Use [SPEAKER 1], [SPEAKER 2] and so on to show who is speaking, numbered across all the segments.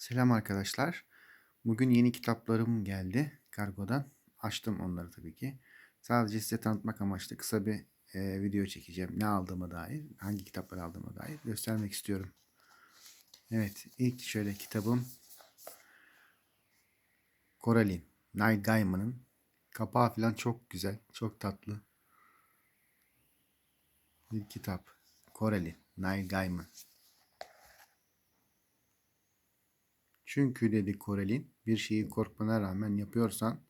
[SPEAKER 1] Selam arkadaşlar. Bugün yeni kitaplarım geldi kargodan. Açtım onları tabii ki. Sadece size tanıtmak amaçlı kısa bir e, video çekeceğim. Ne aldığıma dair, hangi kitapları aldığıma dair göstermek istiyorum. Evet, ilk şöyle kitabım Coraline, Neil Gaiman'ın. Kapağı falan çok güzel, çok tatlı. Bir kitap. Coraline, Neil Gaiman. Çünkü dedi Korelin, bir şeyi korkmana rağmen yapıyorsan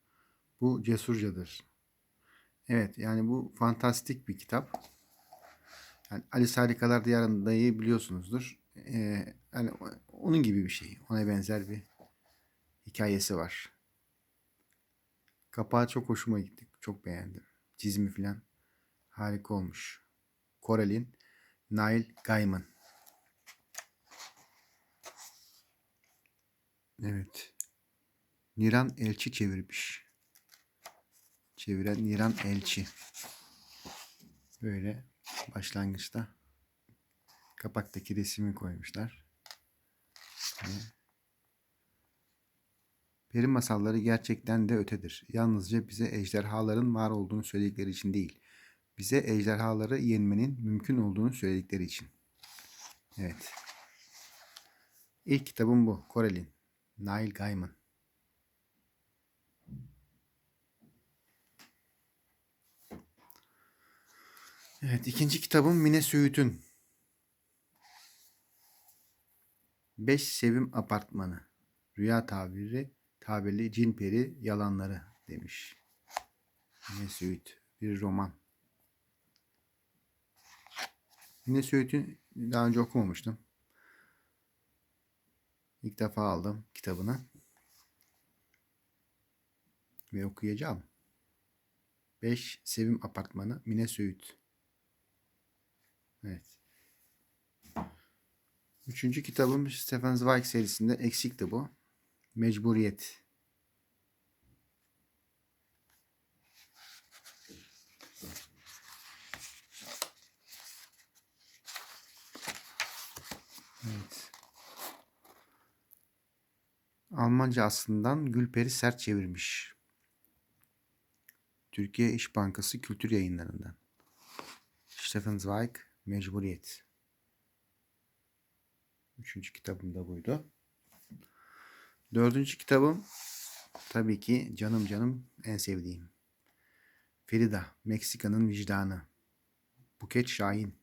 [SPEAKER 1] bu cesurcadır. Evet yani bu fantastik bir kitap. Yani Alice Harikalar Diyarı'ndayı biliyorsunuzdur. Ee, yani onun gibi bir şey. Ona benzer bir hikayesi var. Kapağı çok hoşuma gitti. Çok beğendim. Çizimi falan harika olmuş. Korelin, Neil Gaiman. Evet. Niran Elçi çevirmiş. Çeviren Niran Elçi. Böyle başlangıçta kapaktaki resmi koymuşlar. Peri masalları gerçekten de ötedir. Yalnızca bize ejderhaların var olduğunu söyledikleri için değil. Bize ejderhaları yenmenin mümkün olduğunu söyledikleri için. Evet. İlk kitabım bu. Korelin. Neil Gaiman. Evet, ikinci kitabım Mine Söğüt'ün. Beş Sevim Apartmanı. Rüya tabiri, tabirli cin peri yalanları demiş. Mine Söğüt. Bir roman. Mine Söğüt'ün daha önce okumamıştım. İlk defa aldım kitabını. Ve okuyacağım. 5 Sevim Apartmanı Mine Söğüt. Evet. Üçüncü kitabım Stefan Zweig serisinde eksikti bu. Mecburiyet. Evet. Almanca aslından Gülperi Sert çevirmiş. Türkiye İş Bankası Kültür Yayınlarından. Stefan Zweig, Mecburiyet. Üçüncü kitabım da buydu. Dördüncü kitabım tabii ki canım canım en sevdiğim. Frida, Meksika'nın vicdanı. Buket Şahin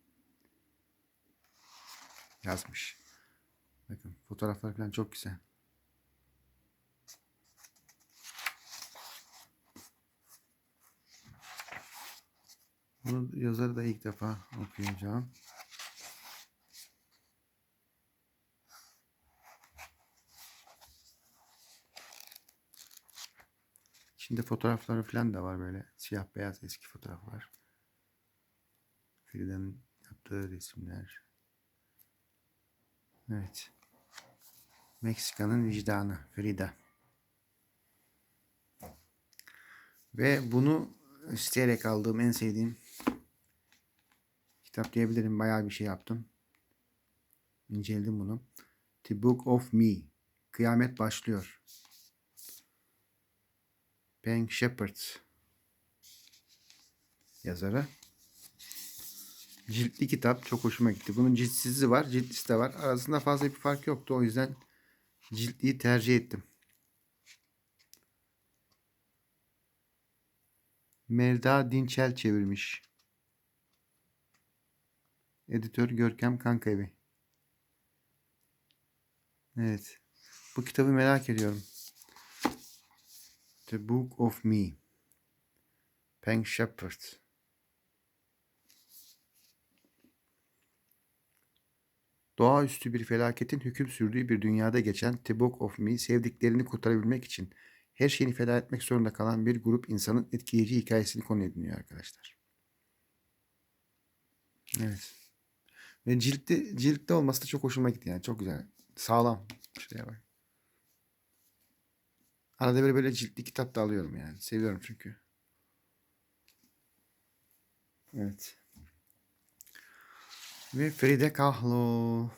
[SPEAKER 1] yazmış. Bakın fotoğraflar falan çok güzel. Bunu yazarı da ilk defa okuyacağım. İçinde fotoğrafları falan da var böyle siyah beyaz eski fotoğraflar. Frida'nın yaptığı resimler. Evet. Meksika'nın vicdanı Frida. Ve bunu isteyerek aldığım en sevdiğim kitap diyebilirim. Bayağı bir şey yaptım. İnceledim bunu. The Book of Me. Kıyamet başlıyor. Ben Shepard yazarı. Ciltli kitap çok hoşuma gitti. Bunun ciltsizi var, ciltlisi de var. Arasında fazla bir fark yoktu. O yüzden ciltliyi tercih ettim. Melda Dinçel çevirmiş. Editör Görkem Kankaevi. Evet. Bu kitabı merak ediyorum. The Book of Me. Peng Shepard. Doğaüstü bir felaketin hüküm sürdüğü bir dünyada geçen The Book of Me sevdiklerini kurtarabilmek için her şeyini feda etmek zorunda kalan bir grup insanın etkileyici hikayesini konu ediniyor arkadaşlar. Evet. Ve ciltli, ciltte olması da çok hoşuma gitti yani. Çok güzel. Sağlam. Şuraya bak. Arada böyle böyle ciltli kitap da alıyorum yani. Seviyorum çünkü. Evet. Ve Frida Kahlo.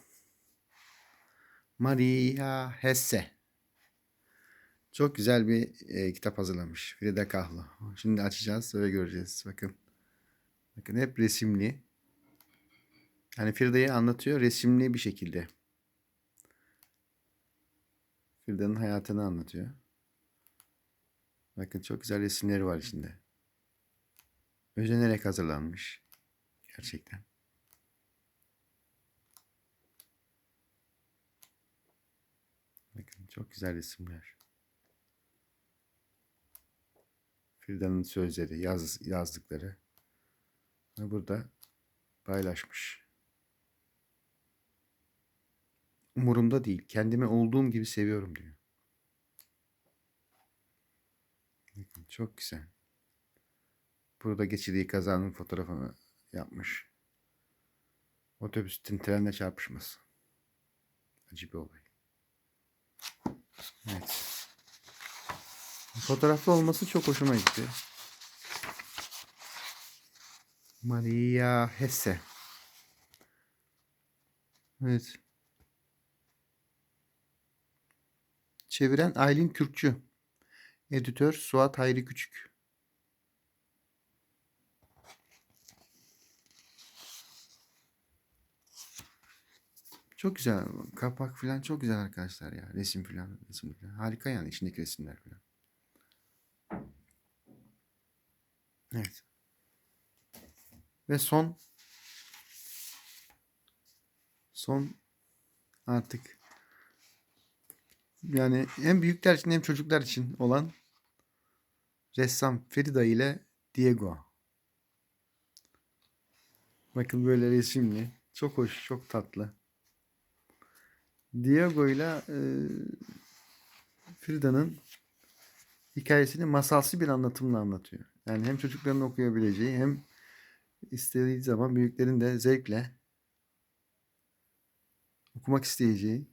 [SPEAKER 1] Maria Hesse. Çok güzel bir e, kitap hazırlamış Frida Kahlo. Şimdi açacağız ve göreceğiz. Bakın. Bakın hep resimli. Yani Frida'yı anlatıyor resimli bir şekilde. Frida'nın hayatını anlatıyor. Bakın çok güzel resimleri var içinde. Özenerek hazırlanmış. Gerçekten. Bakın çok güzel resimler. Frida'nın sözleri, yaz, yazdıkları. Burada paylaşmış. Umurumda değil. Kendimi olduğum gibi seviyorum diyor. Çok güzel. Burada geçirdiği kazanın fotoğrafını yapmış. Otobüsün trenle çarpışması. Acı bir olay. Evet. Fotoğraflı olması çok hoşuma gitti. Maria Hesse. Evet. Çeviren Aylin Kürkçü. Editör Suat Hayri Küçük. Çok güzel. Kapak falan çok güzel arkadaşlar ya. Resim falan, resim falan. Harika yani içindeki resimler falan. Evet. Ve son son artık yani hem büyükler için hem çocuklar için olan ressam Frida ile Diego. Bakın böyle resimli. Çok hoş, çok tatlı. Diego ile e, Frida'nın hikayesini masalsı bir anlatımla anlatıyor. Yani hem çocukların okuyabileceği hem istediği zaman büyüklerin de zevkle okumak isteyeceği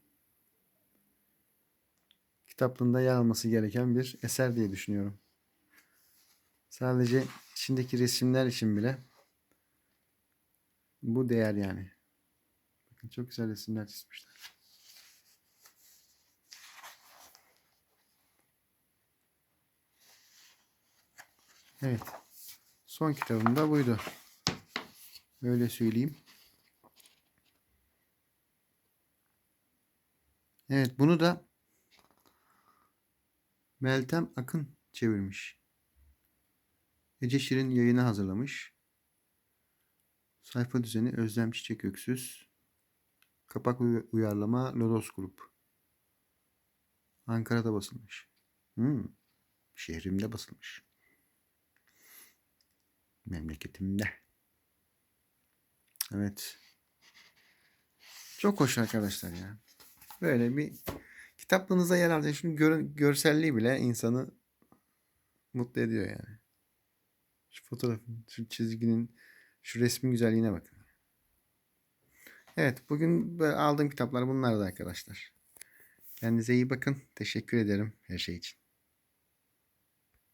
[SPEAKER 1] kitaplığında yer alması gereken bir eser diye düşünüyorum. Sadece içindeki resimler için bile bu değer yani. Bakın çok güzel resimler çizmişler. Evet. Son kitabım da buydu. Öyle söyleyeyim. Evet bunu da Meltem Akın çevirmiş. Ece Şirin yayını hazırlamış. Sayfa düzeni Özlem Çiçek Öksüz. Kapak uy- uyarlama Lodos Grup. Ankara'da basılmış. Hmm. Şehrimde basılmış. Memleketimde. Evet. Çok hoş arkadaşlar ya. Böyle bir kitaplığınıza yer alacak. Şunun gör- görselliği bile insanı mutlu ediyor yani. Şu fotoğrafın, şu çizginin, şu resmin güzelliğine bakın. Evet, bugün aldığım kitaplar bunlardı arkadaşlar. Kendinize iyi bakın. Teşekkür ederim her şey için.